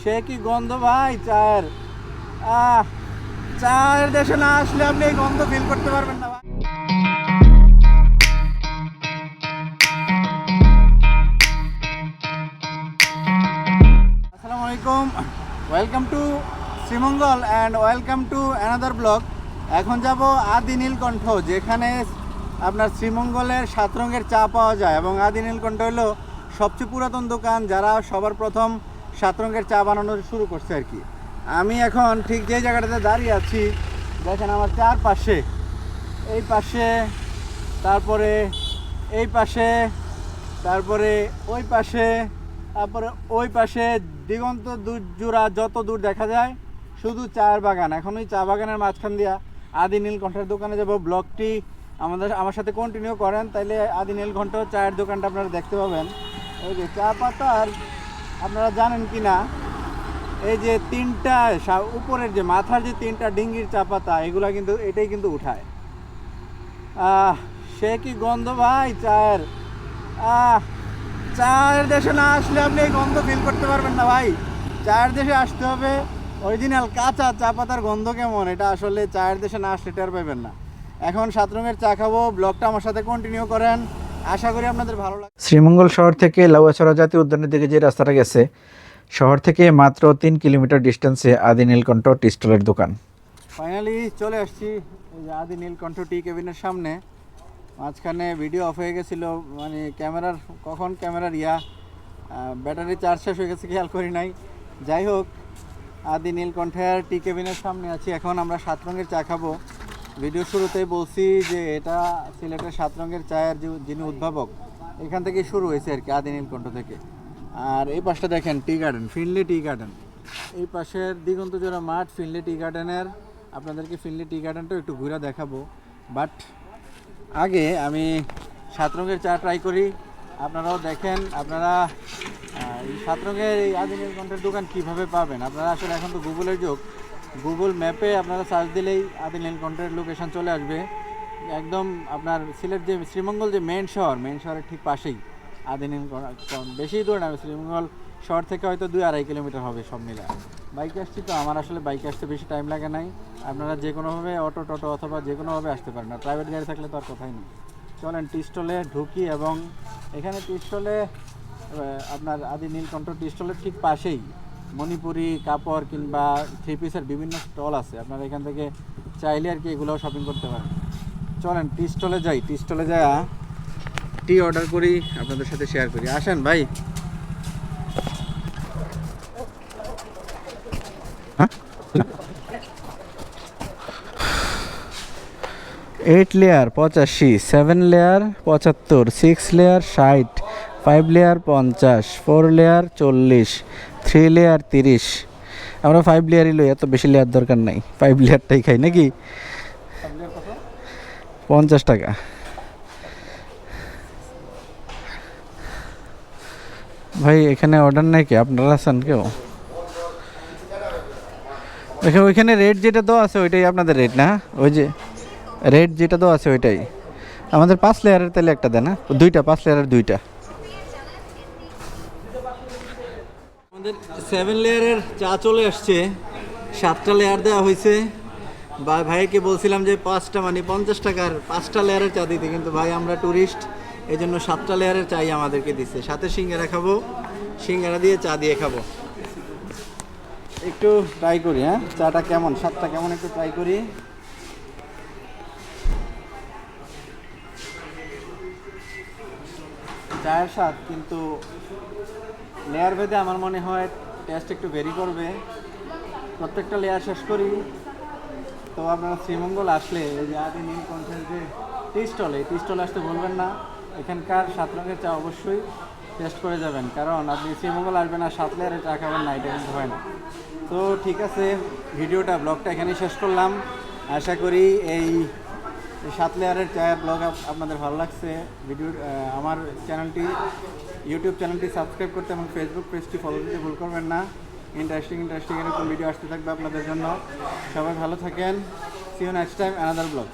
সে কি গন্ধ ভাই, চায়ের? আহ, চায়ের দেশে না আসলে আপনি এই গন্ধ ফিল করতে পারবেন না ভাই। আসসালামু আলাইকুম। Welcome to Sreemangal and welcome to another blog এখন যাব আদি নীলকণ্ঠ, যেখানে আপনার শ্রীমঙ্গলের সাত রঙের চা পাওয়া যায়। এবং আদি নীলকণ্ঠ হলো সবচেয়ে পুরাতন দোকান, যারা সবার প্রথম সাত রঙের চা বানানো শুরু করছে আর কি। আমি এখন ঠিক যে জায়গাটাতে দাঁড়িয়ে আছি, দেখেন আমার চারপাশে, এই পাশে, তারপরে এই পাশে, তারপরে ওই পাশে, তারপরে ওই পাশে, দিগন্ত দূর জোড়া যত দূর দেখা যায়, শুধু চায়ের বাগান। এখন ওই চা বাগানের মাঝখান দিয়া আদি নীলকণ্ঠের দোকানে যাব। ব্লগটি আমাদের, আমার সাথে কন্টিনিউ করেন, তাইলে আদি নীলকণ্ঠ চায়ের দোকানটা আপনারা দেখতে পাবেন। ওই যে চা পাতার আপনারা জানেন কি না এই যে তিনটা উপরের যে মাথার যে তিনটা ডিঙ্গির চা পাতা এগুলা কিন্তু, এটাই কিন্তু উঠায়। আহ, সে কি গন্ধ ভাই চায়ের? চায়ের দেশে না আসলে আপনি এই গন্ধ ফিল করতে পারবেন না ভাই। চায়ের দেশে আসতে হবে অরিজিনাল কাঁচা চা পাতার গন্ধ কেমন? এটা আসলে চায়ের দেশে না আসলে টের পাবেন না। এখন সাত রঙের চা খাব, ব্লগটা আমার সাথে কন্টিনিউ করেন। আশা করি আপনাদের ভালো লাগবে। শ্রীমঙ্গল শহর থেকে লাউয়াছড়া জাতীয় উদ্যানের দিকে যে রাস্তাটা গেছে শহর থেকে মাত্র তিন কিলোমিটার ডিস্টেন্সে আদি নীলকণ্ঠ টি স্টলের দোকান। ফাইনালি চলে আসছি এই যে আদি নীলকণ্ঠ টি কেবিনের সামনে। মাঝখানে ভিডিও অফ হয়ে গেছিল মানে ক্যামেরার কখন ক্যামেরার ইয়া ব্যাটারি চার্জ শেষ হয়ে গেছে খেয়াল করি নাই। যাই হোক আদি নীলকণ্ঠের টি কেবিনের সামনে আছি এখন আমরা সাত রঙের চা খাব। ভিডিও শুরুতেই বলছি যে এটা সিলেটের সাত রঙের চায়ের যিনি উদ্ভাবক, এখান থেকে শুরু হয়েছে আর কি আদি নীলকণ্ঠ থেকে। আর এই পাশটা দেখেন টি গার্ডেন, ফিনলি টি গার্ডেন। এই পাশের দিগন্ত জোড়া মাঠ ফিনলি টি গার্ডেনের। আপনাদেরকে ফিনলি টি গার্ডেনটাও একটু ঘুরে দেখাবো। বাট আগে আমি সাত রঙের চা ট্রাই করি। আপনারাও দেখেন, আপনারা এই সাত রঙের এই আদিনের কণ্ঠের দোকান কীভাবে পাবেন? আপনারা আসলে এখন তো গুগলের যুগ। গুগল ম্যাপে আপনারা সার্চ দিলেই আদি নীলকণ্ঠের লোকেশন চলে আসবে। একদম আপনার সিলেট যে শ্রীমঙ্গল যে মেন শহর মেন শহরের ঠিক পাশেই আদি নীলকণ্ঠ বেশি দূরে না, শ্রীমঙ্গল শহর থেকে হয়তো দুই আড়াই কিলোমিটার হবে সব মিলে। বাইকে আসছি তো, আমার আসলে বাইকে আসতে বেশি টাইম লাগে নাই। আপনারা যে কোনোভাবে অটো টোটো অথবা যে কোনোভাবে আসতে পারেন আর প্রাইভেট গাড়ি থাকলে তো আর কথাই নেই। চলেন টি স্টলে ঢুকি এবং এখানে টি স্টলে আপনার আদি নীলকণ্ঠ টি স্টলের ঠিক পাশেই মণিপুরি কাপড় কিংবা থ্রি পিসের বিভিন্ন স্টল আছে। আপনারা এখান থেকে চাইলে আর কি এগুলোও শপিং করতে পারেন। চলেন টি স্টলে যাই। টি স্টলে যাই টি অর্ডার করি, আপনাদের সাথে শেয়ার করি। আসেন ভাই। এইট লেয়ার পঁচাশি। সেভেন লেয়ার পঁচাত্তর। সিক্স লেয়ার ষাট। ফাইভ লেয়ার পঞ্চাশ। ফোর লেয়ার চল্লিশ। থ্রি লেয়ার তিরিশ। আমরা ফাইভ লেয়ারই লই, এত বেশি লেয়ার দরকার নাই। ফাইভ লেয়ারটাই খাই, নাকি? পঞ্চাশ টাকা। ভাই, এখানে অর্ডার নাই কি? আপনারা আছেন কেউ? ওইখানে ওইখানে রেট যেটা দেওয়া আছে, ওইটাই আপনাদের রেট না? ওই যে রেট যেটা দেওয়া আছে, ওইটাই। আমাদের পাঁচ লেয়ারের তাহলে একটা দেন না দুইটা, পাঁচ লেয়ারের দুইটা। আমাদের সেভেন লেয়ারের চা চলে আসছে। সাতটা লেয়ার দেওয়া হয়েছে। বা ভাইকে বলছিলাম যে পাঁচটা মানে পঞ্চাশ টাকার পাঁচটা লেয়ারের চা দিতে, কিন্তু ভাই আমরা ট্যুরিস্ট এই জন্য সাতটা লেয়ারের চাই আমাদেরকে দিচ্ছে সাথে সিঙ্গারা খাব, সিঙ্গারা দিয়ে চা দিয়ে খাব। একটু ট্রাই করি হ্যাঁ? চাটা কেমন? স্বাদটা কেমন একটু ট্রাই করি। চায়ের স্বাদ কিন্তু লেয়ার ভেদে আমার মনে হয় টেস্ট একটু ভেরি করবে। প্রত্যেকটা লেয়ার শেষ করি। তো আপনারা শ্রীমঙ্গল আসলে এই যে আদি নীলকণ্ঠের যে টি স্টল টি স্টলে আসতে বলবেন না। এখানকার সাত রঙের চা অবশ্যই টেস্ট করে যাবেন। কারণ আপনি শ্রীমঙ্গল আসবেন আর সাত লেয়ারের চা খাবেন না, এটা কিন্তু হয় না। তো ঠিক আছে, ভিডিওটা ব্লগটা এখানেই শেষ করলাম। আশা করি এই সাত লেয়ারের চায়ের ব্লগ আপনাদের ভালো লাগছে ভিডিও আমার চ্যানেলটি ইউটিউব চ্যানেলটি সাবস্ক্রাইব করতে এবং ফেসবুক পেজটি ফলো দিতে ভুল করবেন না। ইন্টারেস্টিং ইন্টারেস্টিং এরকম ভিডিও আসতে থাকবে আপনাদের জন্য। সবাই ভালো থাকেন। See you next time another blog